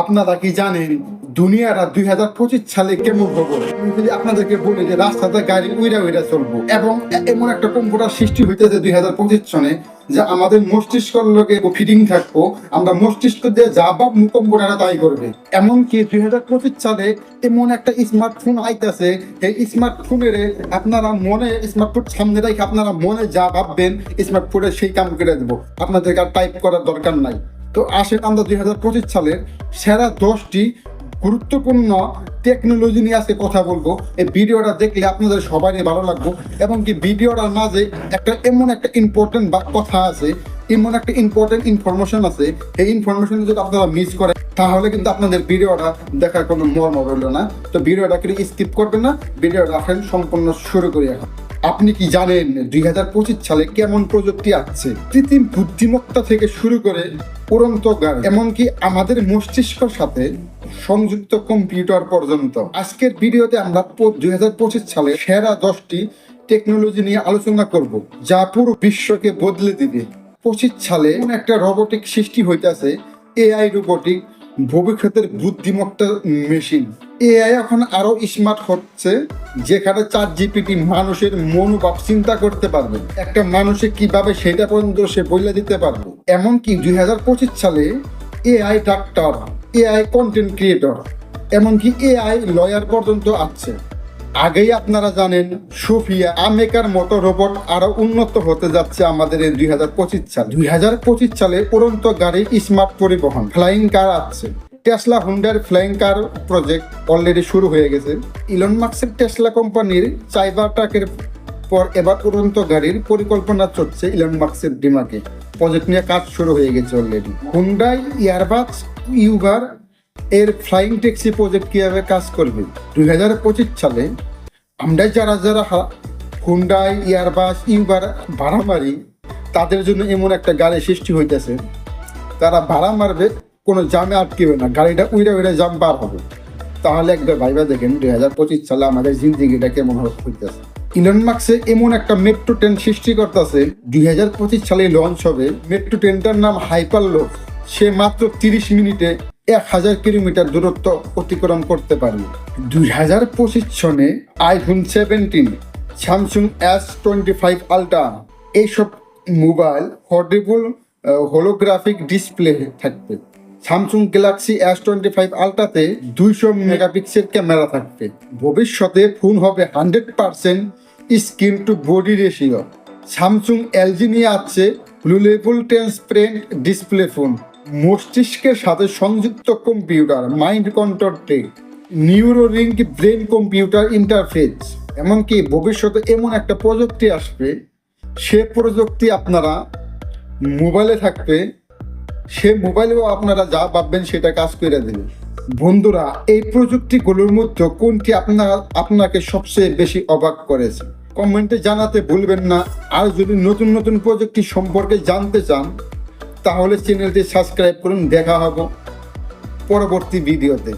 আপনারা কি জানেন দুনিয়াটা দুই হাজার পঁচিশ সালে কেমন হব যদি আপনাদেরকে বলি যে রাস্তাতে গাড়ি উইরা উইরা চলবো এবং এমন একটা কম্পিউটার সৃষ্টি হইতেছে দুই হাজার পঁচিশ সনে যে আমাদের মস্তিষ্কর লোকে ফিটিং থাকব। আমরা মস্তিষ্ক দিয়ে যা বা কম্পিউটারে তাই করবে। এমনকি দুই হাজার পঁচিশ সালে এমন একটা স্মার্টফোন আইতাছে, এই স্মার্টফোনের আপনারা মনে স্মার্টফোন সামনে রেখে আপনারা মনে যা ভাববেন স্মার্টফোনে সেই কাম করে দেবো। আপনাদেরকে আর টাইপ করার দরকার নাই। তো আসেন আমরা দুই পঁচিশ সালের সেরা দশটি গুরুত্বপূর্ণ টেকনোলজি নিয়ে আজকে কথা বলব। এই ভিডিওটা দেখলে আপনাদের সবারই ভালো লাগবে। এবং কি ভিডিওটার মাঝে একটা এমন একটা ইম্পর্টেন্ট কথা আছে, এমন একটা ইম্পর্টেন্ট ইনফরমেশন আছে। এই ইনফরমেশন যদি আপনারা মিস করেন, তাহলে কিন্তু আপনাদের ভিডিওটা দেখার কোনো মর্ম রইল না। তো ভিডিওটা কিন্তু স্কিপ করবেন না। ভিডিওটা আসেন সম্পূর্ণ শুরু করি এখন। আপনি কি জানেন দুই হাজার পঁচিশ সালে কেমন প্রযুক্তি আসছে? কৃত্রিম বুদ্ধিমত্তা থেকে শুরু করে উড়ন্ত গাড়ি, এমনকি আমাদের মস্তিষ্কর সাথে সংযুক্ত কম্পিউটার পর্যন্ত। আজকের ভিডিওতে আমরা দুই হাজার পঁচিশ সালে সেরা দশটি টেকনোলজি নিয়ে আলোচনা করব, যা পুরো বিশ্বকে বদলে দিবে। পঁচিশ সালে একটা রোবটিক সৃষ্টি হইতেছে, এআই রোবটিক, ভবিষ্যতের বুদ্ধিমত্তা মেশিন। এআই এখন আরও স্মার্ট হচ্ছে যেখানে চার জিপিটি মানুষের মনোভাব চিন্তা করতে পারবে, একটা মানুষে কীভাবে সেটা পর্যন্ত সে বলে দিতে পারবে। এমনকি দুই হাজার পঁচিশ সালে এআই ডাক্তার এআই কন্টেন্ট ক্রিয়েটর এমনকি এআই লয়ার পর্যন্ত আছে আগেই আপনারা জানেন, সোফিয়া আমেকার মতো রোবট আরও উন্নত হতে যাচ্ছে আমাদের এই দুই হাজার পঁচিশ সাল। দুই হাজার পঁচিশ সালে উড়ন্ত গাড়ি স্মার্ট পরিবহন ফ্লাইং কার আছে টেসলা হুন্ডার ফ্লাইং কার প্রজেক্ট অলরেডি শুরু হয়ে গেছে। ইলন মার্কসের টেসলা কোম্পানির চাইবার ট্রাকের পর এবার উড়ন্ত গাড়ির পরিকল্পনা চলছে ইলন মার্কসের ডিমাকে। প্রজেক্ট নিয়ে কাজ শুরু হয়ে গেছে অলরেডি হুন্ডাই ইয়ারবাস ইউবার এর ফ্লাইং ট্যাক্সি প্রজেক্ট কীভাবে কাজ করবে? দুই হাজার পঁচিশ সালে আমরা যারা যারা হুন্ডাই ইয়ারবাস ইউবার ভাড়া মারি, তাদের জন্য এমন একটা গাড়ি সৃষ্টি হইতেছে। তারা ভাড়া মারবে কোনো জামে আটকেবে না, গাড়িটা উইরা উইরা জাম বার হবে। তাহলে একবার ভাইবা দেখেন, দুই হাজার পঁচিশ সালে আমাদের জিন্দিগিটা কেমন হইতেছে। ইলন মার্কসে এমন একটা মেট্রো ট্রেন সৃষ্টি করতেছে, দুই হাজার পঁচিশ সালে লঞ্চ হবে। মেট্রো ট্রেনটার নাম হাইপার লোক সে মাত্র তিরিশ মিনিটে এক হাজার কিলোমিটার দূরত্ব অতিক্রম করতে পারবে দুই হাজার পঁচিশ সনে iPhone seventeen Samsung S twenty five ultra এইসব মোবাইল হর্ডেবল হোলোগ্রাফিক ডিসপ্লে থাকবে। Samsung Galaxy S twenty five আলট্রাতে দুইশো মেগাপিক্সেল ক্যামেরা থাকবে। ভবিষ্যতে ফোন হবে hundred percent screen to body ratio Samsung LG নিয়ে আছে ব্লুলেবল ট্রান্সপারেন্ট ডিসপ্লে ফোন মস্তিষ্কের সাথে সংযুক্ত computer mind control tech neuro brain computer interface এমনকি ভবিষ্যতে এমন একটা প্রযুক্তি আসবে, সে প্রযুক্তি আপনারা মোবাইলে থাকবে সে মোবাইলেও আপনারা যা ভাববেন সেটা কাজ করে দেবে। বন্ধুরা, এই প্রযুক্তিগুলোর মধ্যে কোনটি আপনার, আপনাকে সবচেয়ে বেশি অবাক করেছে? কমেন্টে জানাতে ভুলবেন না। আর যদি নতুন নতুন প্রযুক্তি সম্পর্কে জানতে চান, তাহলে চ্যানেলটি সাবস্ক্রাইব করুন। দেখা হব পরবর্তী ভিডিওতে।